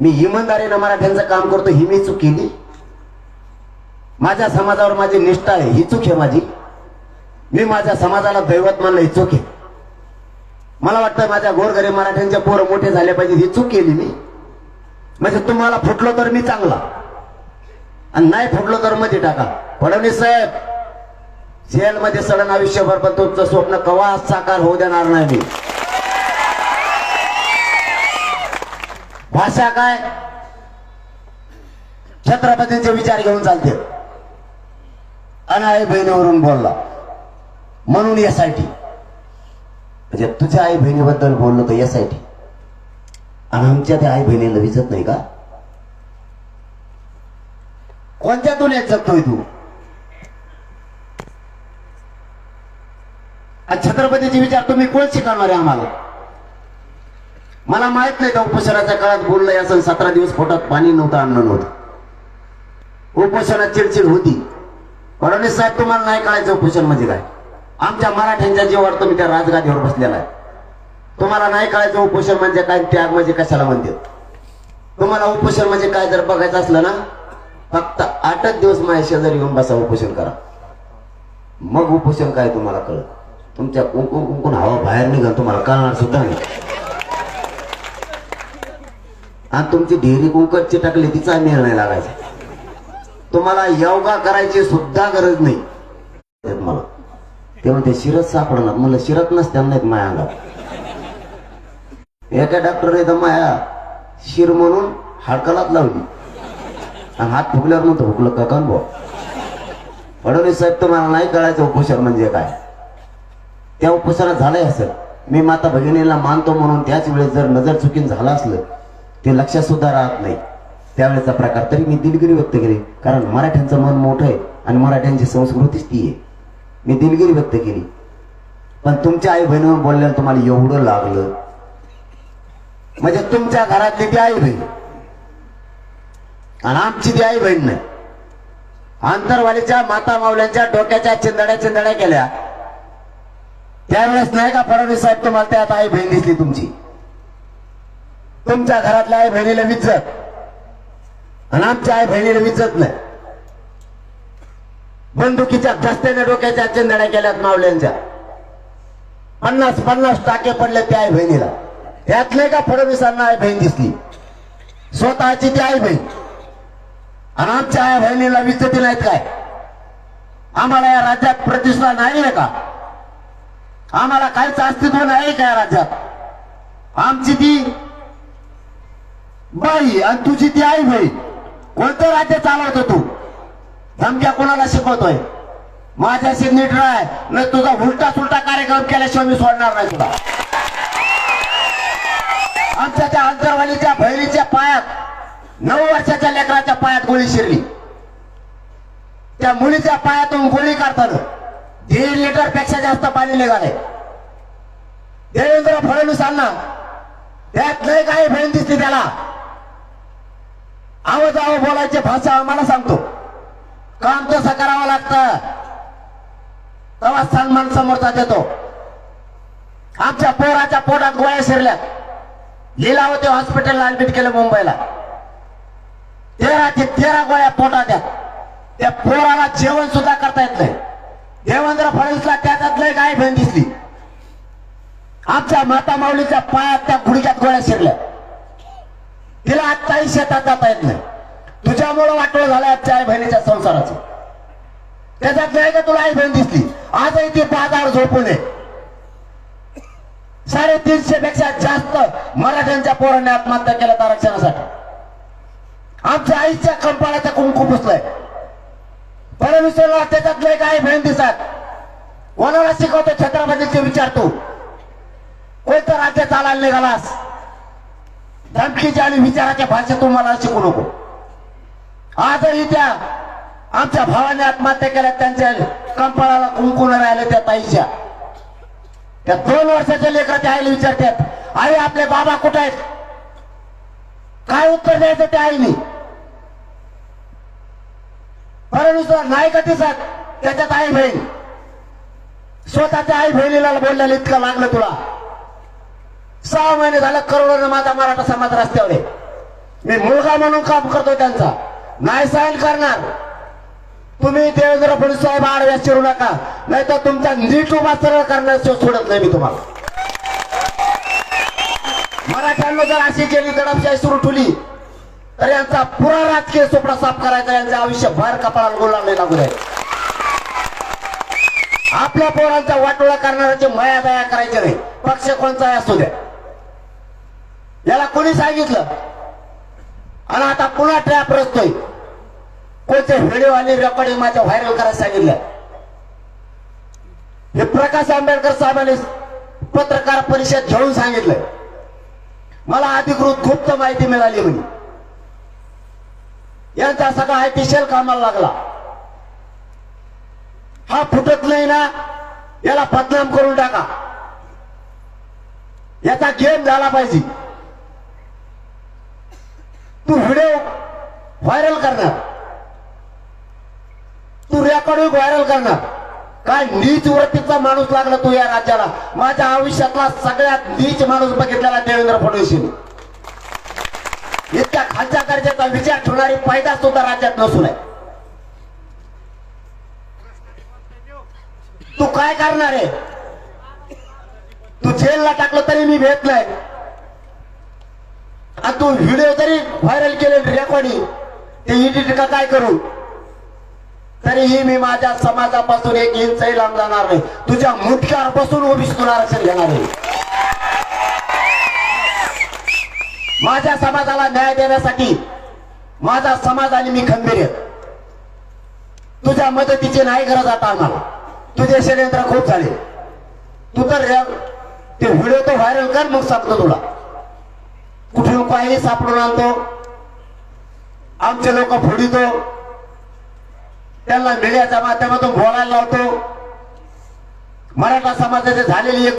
मी इमानदारीनं मराठ्यांचं काम करतो ही मी चूक केली. माझ्या समाजावर माझी निष्ठा आहे ही चूक आहे माझी. मी माझ्या समाजाला दैवत मानलं ही चूक आहे. मला वाटतं माझ्या गोरगरीब मराठ्यांचे पोरं मोठे झाले पाहिजे ही चूक केली मी. म्हणजे तुम्हाला फुटलो तर मी चांगला. आणि नाही फुटलो तर मध्ये टाका. फडणवीस साहेब जेलमध्ये सडन आयुष्यभर पण तुमचं स्वप्न कवा साकार होऊ देणार नाही मी. भाषा काय? छत्रपतींचे विचार घेऊन चालते. आणि आई बहिणीवरून बोलला म्हणून यासाठी. म्हणजे तुझ्या आई बहिणीबद्दल बोललो तर यासाठी. आणि आमच्या त्या आई बहिणीला विचत नाही का? कोणत्या येत जगतोय तू? छत्रपतीचे विचार तुम्ही कोण शिकवणार आहे आम्हाला? मला माहीत नाही का उपोषणाच्या काळात बोललंय असं सतरा दिवस पोटात पाणी नव्हतं अन्न नव्हतं. उपोषणात चिडचिड होती. फडणवीस साहेब तुम्हाला नाही कळायचं उपोषण म्हणजे काय? आमच्या मराठ्यांच्या जीवावर तुम्ही त्या राजगादीवर बसलेला आहे. तुम्हाला नाही कळायचं उपोषण म्हणजे काय त्याग म्हणजे कशाला म्हणते? तुम्हाला उपोषण म्हणजे काय जर बघायचं असलं ना फक्त आठच दिवस माझ्या शेजारी येऊन बसा उपोषण करा. मग उपोषण काय तुम्हाला कळत तुमच्या कुंकुम कुंकून हवा बाहेर निघाल तुम्हाला कळणार सुद्धा नाही. आणि तुमची ढेरी कुंकटची टाकली तिचा मेळ नाही लागायचा. तुम्हाला योगा करायची सुद्धा गरज नाही. मला. ते म्हणते शिरत सापडणार मला शिरत नसत्या नाहीत माया अंगात एका डॉक्टरने तर माया शिर म्हणून हाडकलात लावली. आणि हात फुगल्यावर म्हणतो हुकलं का कान भाऊ फडणवीस साहेब तुम्हाला नाही कळायचं उपोषण म्हणजे काय? त्या उपोषणात झालंय असं. मी माता भगिनीला मानतो म्हणून त्याच वेळेस जर नजर चुकीन झालं असलं ते लक्षात सुद्धा राहत नाही. त्यावेळेचा प्रकार तरी मी दिलगिरी व्यक्त केली. कारण मराठ्यांचं मन मोठं आहे आणि मराठ्यांची संस्कृतीच ती आहे. मी दिलगिरी व्यक्त केली. पण तुमच्या आई बहिणीवर बोलल्याला तुम्हाला एवढं लागलं. म्हणजे तुमच्या घरातली ती आई बहीण आणि आमची ती आई बहीण नाही. आंतरवालीच्या माता मावल्यांच्या डोक्याच्या चिंदड्या चिंदड्या केल्या. त्यावेळेस नाही का फडणवीस साहेब तुम्हाला त्यात आई बहीण दिसली तुमची? तुमच्या घरातल्या आई बहिणीला विचत आणि आमच्या आई बहिणीला विचत नाही. बंदुकीच्या धस्त्याने डोक्याच्या चिंदड्या केल्यात मावल्यांच्या पन्नास पन्नास टाके पडले त्या आई बहिणीला. त्यातले का फडणवीसांना आई बहीण दिसली? स्वतःची ती आई बहीण. आणि आमच्या आई बहिणीला विचती नाहीत काय? आम्हाला या राज्यात प्रतिष्ठा नाही का? आम्हाला काहीच अस्तित्व नाही का या राज्यात? आमची ती बाई आणि तुझी ती आई बहीण कोणतं राज्य चालवतो तू? धमक्या कोणाला शिकवतोय? माझ्याशी नीट राय नाही तुझा उलटा सुलटा कार्यक्रम केल्याशिवाय मी सोडणार नाही तुला. आमच्या त्या अंतरवालीच्या बहिणीच्या पायात नऊ वर्षाच्या लेकराच्या पायात गोळी शिरली. त्या मुलीच्या पायातून गोळी काढताना दीड लिटरपेक्षा जास्त पाणी निघाले. देवेंद्र फडणवीसांना त्यात लय काही बहीण दिसली त्याला. आवाज आव बोलायची भाषा आम्हाला सांगतो. काम तसं करावं लागतं. तेव्हा सन्मान समोरचा देतो आमच्या पोराच्या पोटात गोळ्या शिरल्या. लिलावती हॉस्पिटलला ऍडमिट केलं मुंबईला. तेरा ते तेरा गोळ्या पोटात द्या त्या पोराला जेवण सुद्धा करता येत नाही. देवेंद्र फडणवीसला त्याच्यात लय काय बहीण दिसली. आमच्या माता माऊलीच्या पायात त्या गुडघ्यात गोळ्या शिरल्या. तिला आजचाही शेतात जाता येत नाही. तुझ्यामुळं वाटोळ झालं आजच्या आई बहिणीच्या संसाराचं. त्याच्यात नाही का तुला आई बहीण दिसली. आजही ती बाजार झोपू नये साडेतीनशे पेक्षा जास्त मराठ्यांच्या पोरांनी आत्महत्या केल्या आरक्षणासाठी. आमच्या आईच्या कंपाळाचा कुंकू पुसलाय. परमेश्वरला त्याच्यात लय काय बहीण दिसत कोणाला शिकवतो छत्रपतीचे विचार तू. राज्यात राज्य चालायला निघालास? धमकीच्या आणि विचाराच्या भाषेतून मला शिकू नको. आजही त्या आमच्या भावाने आत्महत्या केल्या त्यांच्या कंपाळाला कुंकून राहिले त्या ताईच्या. त्या दोन वर्षाच्या लेकराच्या आईला विचारतात आई आपले बाबा कुठे आहेत? काय उत्तर द्यायचं त्या आईने? फडणवीसला नाही का दिसत त्याच्यात आई बहीण. स्वतःच्या आई बहिणीला बोलल्याला इतकं लागलं तुला. सहा महिने झालं करोडोनं माझा मराठा समाज रस्त्यावर आहे. मी मुलगा म्हणून काम करतो त्यांचा. नाही सहन करणार. तुम्ही देवेंद्र फडणवीस साहेब आडव्यास चिरू नका. नाही तर तुमचा नीट उभा सरळ करण्यास सोडत नाही मी तुम्हाला. मराठ्यांना जर अशी केली दडपशाही सुरू ठेवली तर यांचा पुरा राजकीय सोपडा साफ करायचा यांचं आयुष्य भर कपाळाला गोला नाही लागू नये आपल्या पोरांचा वाटोळा करणाऱ्याची मया दया करायची नाही. पक्ष कोणचाही असू द्या. याला कोणी सांगितलं? आणि आता पुन्हा ट्रॅप रचतोय. कोणते व्हिडिओ आणि रेकॉर्डिंग माझ्या व्हायरल करायला सांगितलं? हे प्रकाश आंबेडकर साहेबांनी पत्रकार परिषद घेऊन सांगितलं. मला अधिकृत गुप्त माहिती मिळाली म्हणे. यांचा सगळा आयटीशील कामाला लागला. हा फुटत नाही ना याला बदनाम करून टाका. याचा गेम झाला पाहिजे. तू व्हिडिओ व्हायरल करणार. तू रेकॉर्डिंग व्हायरल करणार. काय नीच वृत्तीचा माणूस लागला तू या राज्याला? माझ्या आयुष्यातला सगळ्यात नीच माणूस बघितलेला देवेंद्र फडणवीस इतक्या खालच्या दर्जाचा विचार ठेवणारी फायदा सुद्धा राज्यात नसून आहे. तू काय करणार आहे? तू जेलला टाकलं तरी मी भेट नाही आणि तू व्हिडिओ जरी व्हायरल केले रेकॉर्डिंग ते इडिट का काय करू? तरीही मी माझ्या समाजापासून एक इंचही लांब जाणार नाही. तुझ्या मुठक्यावर ओबीसी तुला आरक्षण घेणार नाही. माझ्या समाजाला न्याय देण्यासाठी माझा समाज आणि मी खंबीर आहे. तुझ्या मदतीची नाही गरज आता आम्हाला. तुझे षडयंत्र खूप झाले. तू तर ते व्हिडिओ तर व्हायरल कर मग सांगतो तुला. कुठून काही सापडून आणतो? आमचे लोक फोडितो. त्यांना मीडियाच्या माध्यमातून बोलायला लावतो. मराठा समाजाची झालेली एक